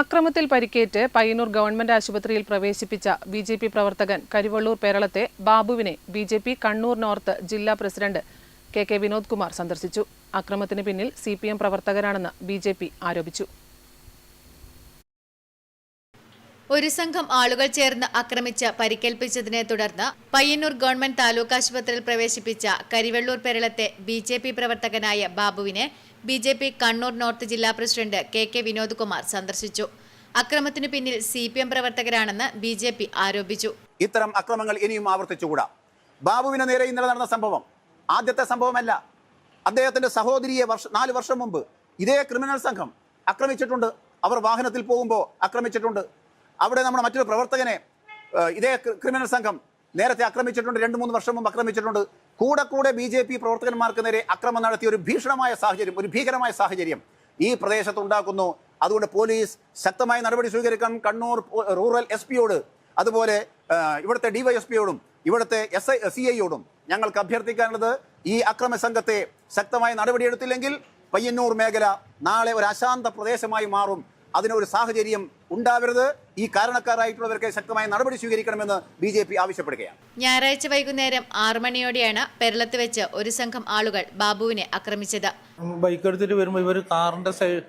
അക്രമത്തിൽ പരിക്കേറ്റ് പയ്യന്നൂർ ഗവൺമെന്റ് ആശുപത്രിയിൽ പ്രവേശിപ്പിച്ച ബി ജെ പി പ്രവർത്തകൻ കരിവള്ളൂർ പേരളത്തെ ബാബുവിനെ B J P Kannur north ജില്ലാ president K K Vinod Kumar സന്ദർശിച്ചു. അക്രമത്തിന് പിന്നിൽ സി പി എം പ്രവർത്തകരാണെന്ന് ബി ജെ പി ആരോപിച്ചു. ഒരു സംഘം ആളുകൾ ചേർന്ന് ആക്രമിച്ച് പരിക്കേൽപ്പിച്ചതിനെ തുടർന്ന് പയ്യന്നൂർ ഗവൺമെന്റ് താലൂക്ക് ആശുപത്രിയിൽ പ്രവേശിപ്പിച്ച കരിവെള്ളൂർ പെരളത്തെ ബി ജെ പി പ്രവർത്തകനായ ബാബുവിനെ B J P Kannur north ജില്ലാ president K K Vinod Kumar സന്ദർശിച്ചു. അക്രമത്തിനു പിന്നിൽ സി പി എം പ്രവർത്തകരാണെന്ന് ബി ജെ പി ആരോപിച്ചു. ഇത്തരം അക്രമങ്ങൾ ഇനിയും ആവർത്തിച്ചുകൂടാ. ബാബുവിന് നേരെ ഇന്നലെ നടന്ന സംഭവം. ആദ്യത്തെ സംഭവമല്ല. അദ്ദേഹത്തിന്റെ സഹോദരിയെ നാല് വർഷം മുമ്പ് ഇതേ ക്രിമിനൽ സംഘം ആക്രമിച്ചിട്ടുണ്ട്. അവർ വാഹനത്തിൽ പോകുമ്പോൾ ആക്രമിച്ചിട്ടുണ്ട്. അവിടെ നമ്മുടെ മറ്റൊരു പ്രവർത്തകനെ ഇതേ ക്രിമിനൽ സംഘം നേരത്തെ ആക്രമിച്ചിട്ടുണ്ട് രണ്ട് മൂന്ന് വർഷം മുമ്പ് ആക്രമിച്ചിട്ടുണ്ട്. കൂടെ കൂടെ ബി ജെ പി പ്രവർത്തകന്മാർക്ക് നേരെ അക്രമം നടത്തിയ ഒരു ഭീഷണമായ സാഹചര്യം ഒരു ഭീകരമായ സാഹചര്യം ഈ പ്രദേശത്ത് ഉണ്ടാക്കുന്നു. അതുകൊണ്ട് പോലീസ് ശക്തമായ നടപടി സ്വീകരിക്കാൻ കണ്ണൂർ റൂറൽ എസ് പിയോട് അതുപോലെ ഇവിടുത്തെ ഇവിടുത്തെ ഡിവൈഎസ്പിയോടും ഇവിടുത്തെ എസ് ഐ സി ഐയോടും ഞങ്ങൾക്ക് അഭ്യർത്ഥിക്കാനുള്ളത് ഈ അക്രമ സംഘത്തെ ശക്തമായ നടപടിയെടുത്തില്ലെങ്കിൽ പയ്യന്നൂർ മേഖല നാളെ ഒരു അശാന്ത പ്രദേശമായി മാറും. അതിനൊരു സാഹചര്യം ഉണ്ടാവരുത്. ഈ കാരണക്കാരായിട്ടുള്ളവർക്ക് ശക്തമായ നടപടി സ്വീകരിക്കണമെന്ന് ബി ജെ പി ആവശ്യപ്പെടുകയാണ്. ഞായറാഴ്ച വൈകുന്നേരം ആറു മണിയോടെയാണ് പെരളത്ത് വെച്ച് ഒരു സംഘം ആളുകൾ ബാബുവിനെ ആക്രമിച്ചത്. ബൈക്ക് എടുത്തിട്ട് വരുമ്പോൾ ഇവർ കാറിന്റെ സൈഡ്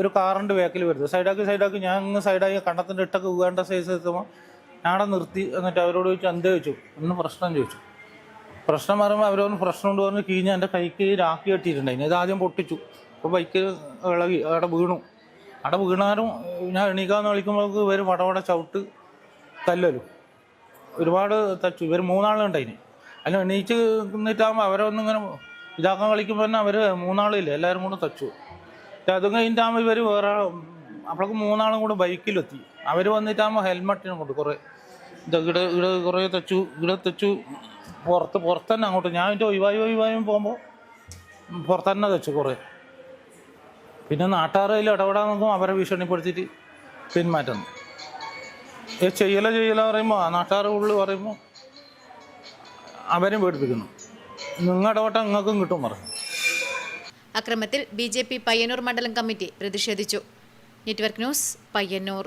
ഒരു കാറിന്റെ ബാക്കിൽ വരുന്നത് സൈഡാക്കി സൈഡാക്കി ഞാൻ അങ്ങ് സൈഡാക്കി കണ്ടത്തിന്റെ ഇട്ടൊക്കെ വേണ്ട സൈസ് എത്തുമ്പോൾ ഞാടെ നിർത്തി എന്നിട്ട് അവരോട് ചോദിച്ചു എന്ത് ചോദിച്ചു? ഒന്ന് പ്രശ്നം ചോദിച്ചു. പ്രശ്നം പറയുമ്പോൾ അവരോട് പ്രശ്നം കൊണ്ട് പറഞ്ഞ് കീഞ്ഞ് എന്റെ കൈക്ക് രാക്കി കെട്ടിയിട്ടുണ്ടായിരുന്നു ഇത് ആദ്യം പൊട്ടിച്ചു. അപ്പോൾ ബൈക്ക് ഇളകി അവിടെ വീണു. അവിടെ വീണാലും ഞാൻ എണീക്കാന്ന് വിളിക്കുമ്പോഴേക്ക് ഇവർ വടവട ചവിട്ട് തല്ലലും. ഒരുപാട് തച്ചു. ഇവർ മൂന്നാളുണ്ട് അതിന് അല്ല എണീച്ച് നിന്നിട്ടാകുമ്പോൾ അവരൊന്നും ഇങ്ങനെ ഇതാക്കാൻ കളിക്കുമ്പോൾ തന്നെ അവർ മൂന്നാളില്ല എല്ലാവരും കൂടെ തച്ചു. അതും കഴിഞ്ഞിട്ടാകുമ്പോൾ ഇവർ വേറെ അപ്പോഴേക്ക് മൂന്നാളും കൂടെ ബൈക്കിലെത്തി. അവർ വന്നിട്ടാകുമ്പോൾ ഹെൽമെറ്റിനും കൊണ്ട് കുറേ ഇവിടെ ഇവിടെ കുറേ തച്ചു ഇവിടെ തച്ചു. പുറത്ത് പുറത്ത് തന്നെ അങ്ങോട്ട്. ഞാൻ എന്റെ ഒഴിവായി ഒഴിവായും പോകുമ്പോൾ പുറത്ത് തന്നെ തച്ചു കുറേ. പിന്നെ നാട്ടുകാരിൽ ഇടപെടാമെന്നും അവരെ ഭീഷണിപ്പെടുത്തിയിട്ട് പിന്മാറ്റുന്നു. ഈ ചെയ്യല ചെയ്യല പറയുമ്പോൾ നാട്ടുകാരുടെ ഉള്ളിൽ പറയുമ്പോൾ അവരും പേടിപ്പിക്കുന്നു. നിങ്ങളുടെ ഇടപെട്ട നിങ്ങൾക്കും കിട്ടും പറഞ്ഞു. അക്രമത്തിൽ ബി ജെ പി പയ്യന്നൂർ മണ്ഡലം കമ്മിറ്റി പ്രതിഷേധിച്ചു. Network news Payyanur.